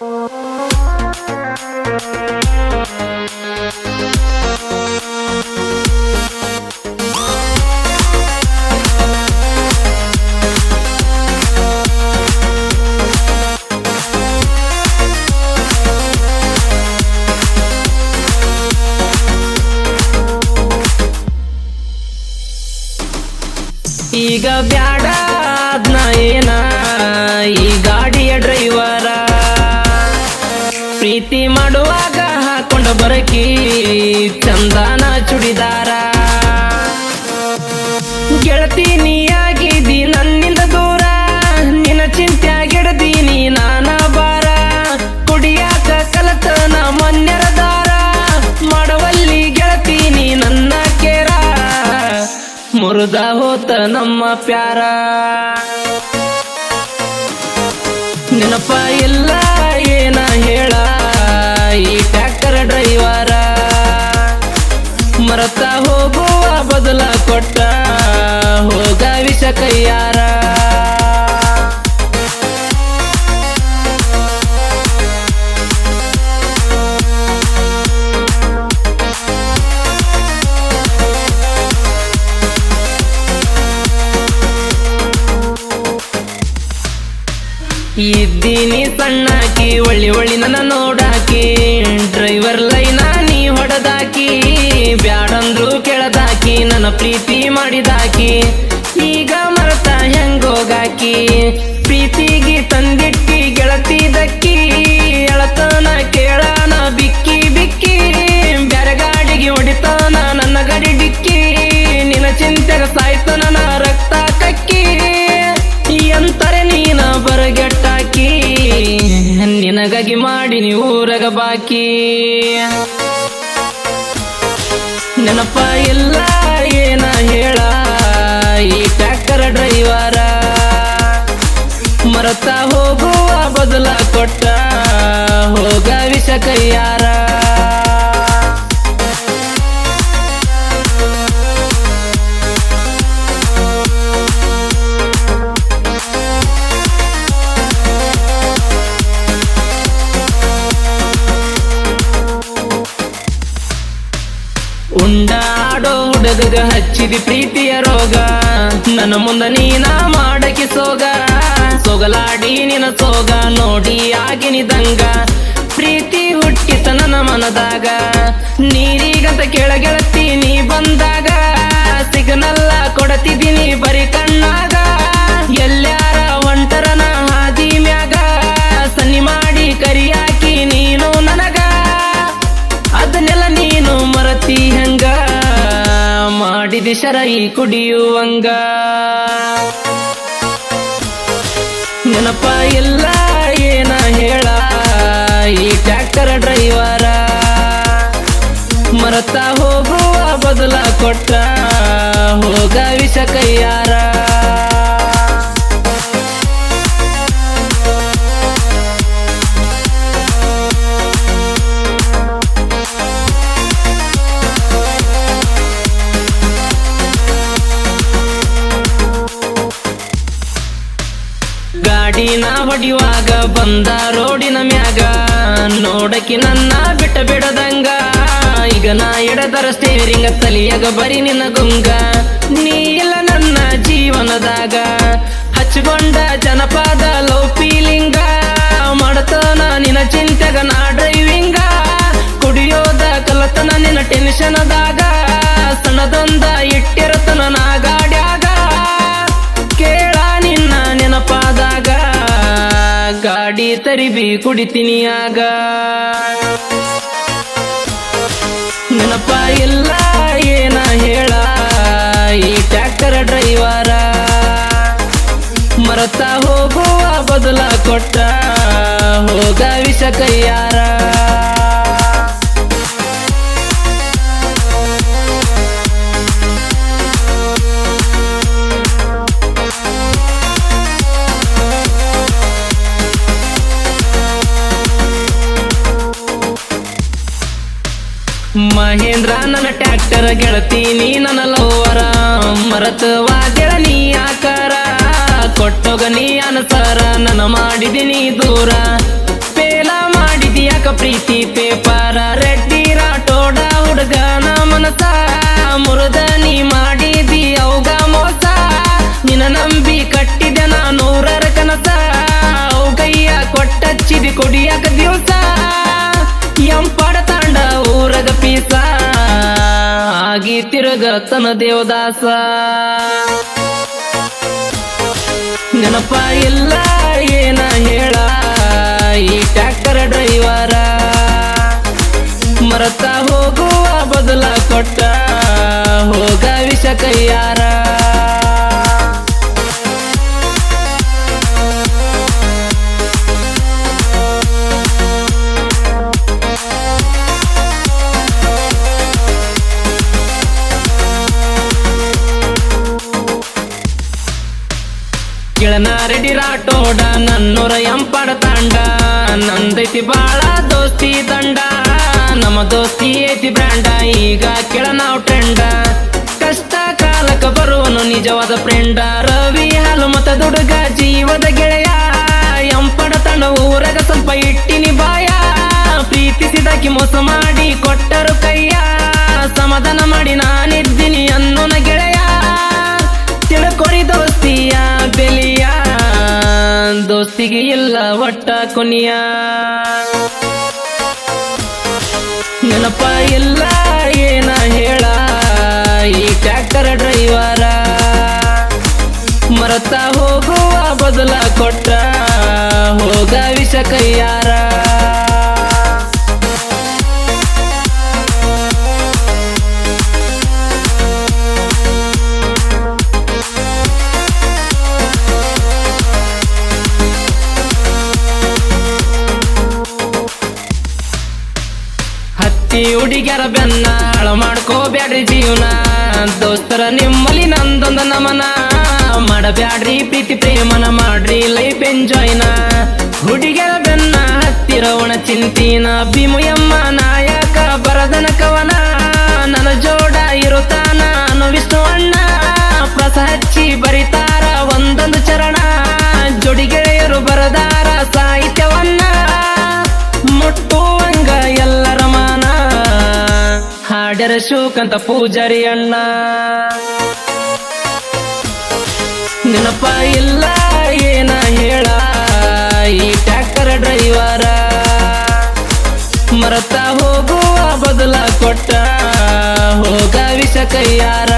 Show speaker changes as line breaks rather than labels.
ಈಗ ಪ್ರೀತಿ ಮಾಡುವಾಗ ಹಾಕೊಂಡು ಬರಕಿ ಚಂದನ ಚುಡಿದಾರ. ಗೆಳತಿ ನೀಯಾಗಿದ್ದಿ ನನ್ನಿಂದ ದೂರ, ನಿನ್ನ ಚಿಂತ್ಯಾಗಿಡ್ದೀನಿ ನಾನ ಬಾರ ಕುಡಿಯಾಕ ಕಲತನ ಮನ್ಯರ ದಾರ, ಮಾಡುವಲ್ಲಿ ಗೆಳತೀನಿ ನನ್ನ ಕೇರ. ಮುರುದ ಹೋತ ನಮ್ಮ ಪ್ಯಾರ. ನೆನಪ ಎಲ್ಲ ಏನ ಹೇಳ. ಮರತ ಹೋಗುವ ಬದಲ ಕೊಟ್ಟ ಹೋಗ ವಿಷ ಕೈಯಾರ. ಇದ್ದೀನಿ ಸಣ್ಣಾಕಿ, ಒಳ್ಳಿ ಒಳ್ಳಿ ನನ್ನ ನೋಡಾಕಿ. ಡ್ರೈವರ್ ಲೈನ ನೀ ಹೊಡೆದಾಕಿ. ಬ್ಯಾಡಂದ್ರು ಕೆಳದಾಕಿ, ನನ್ನ ಪ್ರೀತಿ ಮಾಡಿದಾಕಿ. ಈಗ ಮರತ ಹೆಂಗೋಗಾಕಿ ಪ್ರೀತಿಗೆ ತಂದಿಟ್ಟಿ ಮಾಡಿ ನೀವು ಊರಗ ಬಾಕಿ. ನೆನಪ ಎಲ್ಲ ಏನ ಹೇಳ. ಈ ಟ್ರ್ಯಾಕ್ಟರ್ ಡ್ರೈವರ ಮರತ ಹೋಗುವ ಬದಲ ಕೊಟ್ಟ. ಹೋಗ ವಿಷ ಕೈಯಾರ ಉಂಡಾಡೋ ಹುಡುಗಗ ಹಚ್ಚಿದಿ ಪ್ರೀತಿಯ ರೋಗ. ನನ್ನ ಮುಂದ ನೀನ ಮಾಡಕಿ ಸೋಗ. ಸೊಗಲಾಡಿ ನಿನ ಸೋಗ, ನೋಡಿ ಆಗಿನಿ ದಂಗ ಪ್ರೀತಿ ಹುಟ್ಟಿತ ನನ್ನ ಮನದಾಗ. ನೀರಿಗಂತ ಕೆಳಗೆಳತಿ ನೀ ಬಂದಾಗ ಮಾಡಿದಿ ಶರೈ ಕುಡಿಯುವಂಗ. ನೆನಪ ಎಲ್ಲ ಏನ ಹೇಳ ಈ ಟ್ರ್ಯಾಕ್ಟರ್ ಡ್ರೈವರ. ಮರತ ಹೋಗುವ ಬದಲ ಕೊಟ್ಟ ಹೋಗ ವಿಷ ಕೈಯಾರ. ಹೊಡಿಯುವಾಗ ಬಂದ ರೋಡಿನ ಮ್ಯಾಗ ನೋಡಕಿ ನನ್ನ ಬಿಟ್ಟ ಬಿಡದಂಗ. ಈಗ ನಾ ಎಡದರ ಸ್ಟೇರಿಂಗ ತಲಿಯಾಗ ಬರೀ ನಿನ್ನ ಗುಂಗ. ನೀ ಇಲ್ಲ ನನ್ನ ಜೀವನದಾಗ. ಹಚ್ಕೊಂಡ ಜನಪದ ಲವ್ ಫೀಲಿಂಗ ಮಾಡತನ ನಿನ್ನ ಚಿಂತೆಗ ನಾ ಡ್ರೈವಿಂಗ ಕುಡಿಯೋದ ಕಲತನ ನಿನ್ನ ಟೆನ್ಷನದಾಗ ಸಣ್ಣದೊಂದ ಗಾಡಿ ತರಿಬಿ ಕುಡಿತೀನಿ ಆಗ. ನೆನಪ ಇಲ್ಲ, ಏನ ಹೇಳ? ಈ ಟ್ಯಾಕ್ಟರ್ ಡ್ರೈವರ ಮರತ ಹೋಗುವ ಬದಲ ಕೊಟ್ಟ ಹೋಗ ವಿಷ ಕೈಯಾರ. ಮಹೇಂದ್ರ, ನನ್ನ ಟ್ಯಾಕ್ಟರ್ ಗೆಳತಿ, ನೀ ನನ್ನ ಲೋವರ ಮರತವಾದ್ಯಳ ನೀ ಆಕಾರ, ಕೊಟ್ಟೋಗ ನೀ ಅನಸರ, ನನ್ನ ಮಾಡಿದಿನಿ ದೂರ. ಪೇಲ ಮಾಡಿದ್ಯಾಕ ಪ್ರೀತಿ ಪೇಪರ? ರೆಡ್ಡಿ ರಾಟೋಡ ಹುಡುಗನ ಮನಸ ಮುರುದ ನೀ ಮಾಡಿದಿ, ಅವಗ ಮೋಸ. ನಿನ್ನ ನಂಬಿ ಕಟ್ಟಿದ ನಾ ನೂರರ ತಿರುಗತನ ದೇವದಾಸ. ನೆನಪ ಇಲ್ಲ, ಏನ ಹೇಳ, ಈ ಟ್ಯಾಕ್ಟರ್ ಡ್ರೈವರ. ಮರತ ಹೋಗುವ ಬದಲ ಕೊಟ್ಟ, ಹೋಗ ವಿಷ ಕೈಯಾರ. ನನ್ನೂರ ಎಂಪಡ ತಂಡ. ನಂದೈತಿ ಬಾಳ ದೋಸ್ತಿ ದಂಡ ನಮ್ಮ ದೋಸ್ತಿ ಐತಿ ಬ್ರ್ಯಾಂಡ. ಈಗ ಕೇಳ ನಾವು ಟ್ರೆಂಡ. ಕಷ್ಟ ಕಾಲಕ ಬರುವನು ನಿಜವಾದ ಫ್ರೆಂಡ. ರವಿ ಹಾಲು ಮತ ದುಡುಗ ಜೀವದ ಗೆಳೆಯ. ಎಂಪಡ ತಂಡ ಊರಾಗ ಸ್ವಲ್ಪ ಇಟ್ಟಿನಿ ಬಾಯ. ಪ್ರೀತಿಸಿದಾಕಿ ಮೋಸ ಮಾಡಿ ಕೊಟ್ಟರು ಕೈಯ. ಸಮಾಧಾನ ಮಾಡಿ ನಾನಿದ್ದೀನಿ ಅನ್ನೋನ ದೋಸ್ತಿಗೆ ಎಲ್ಲ ಒಟ್ಟ ಕೊನಿಯ. ನೆನಪ ಇಲ್ಲ ಏನ ಹೇಳ, ಈ ಟ್ಯಾಕ್ಟರ್ ಡ್ರೈವರ ಮರತ ಹೋಗುವ ಬದಲ ಕೊಟ್ಟ ಹೋಗ ವಿಷ ಕೈಯಾರ. ಹತ್ತಿ ಹುಡುಗ್ಯಾರ ಬೆನ್ನ ಹಾಳು ಮಾಡ್ಕೋಬ್ಯಾಡ್ರಿ ಜೀವನ. ದೋಸ್ತರ ನಿಮ್ಮಲ್ಲಿ ನಂದೊಂದು ನಮನ. ಮಾಡಬ್ಯಾಡ್ರಿ ಪ್ರೀತಿ ಪ್ರೇಮನ ಮಾಡ್ರಿ ಲೈಫ್ ಎಂಜಾಯ್ನ ಹುಡುಗ್ಯಾರ ಬೆನ್ನ ಹತ್ತಿರವಣ ಚಿಂತಿನ, ಭೀಮಯಮ್ಮ ನಾಯಕ ಬರದನ ಕವನ. ನನ್ನ ಜೋಡ ಇರುತ್ತಾನ ವಿಷ್ಣು ಅಣ್ಣ ಪ್ರಸ ಹಚ್ಚಿ ಬರಿತಾರ ಹಾಡ್ಯರ ಶೋಕಂತ ಪೂಜಾರಿ ಅಣ್ಣ ನೆನಪ ಇಲ್ಲ, ಏನ ಹೇಳ, ಈ ಟ್ರ್ಯಾಕ್ಟರ್ ಡ್ರೈವರ. ಮರತ ಹೋಗುವ ಬದಲ ಕೊಟ್ಟ, ಹೋಗ ವಿಷ ಕೈಯಾರ.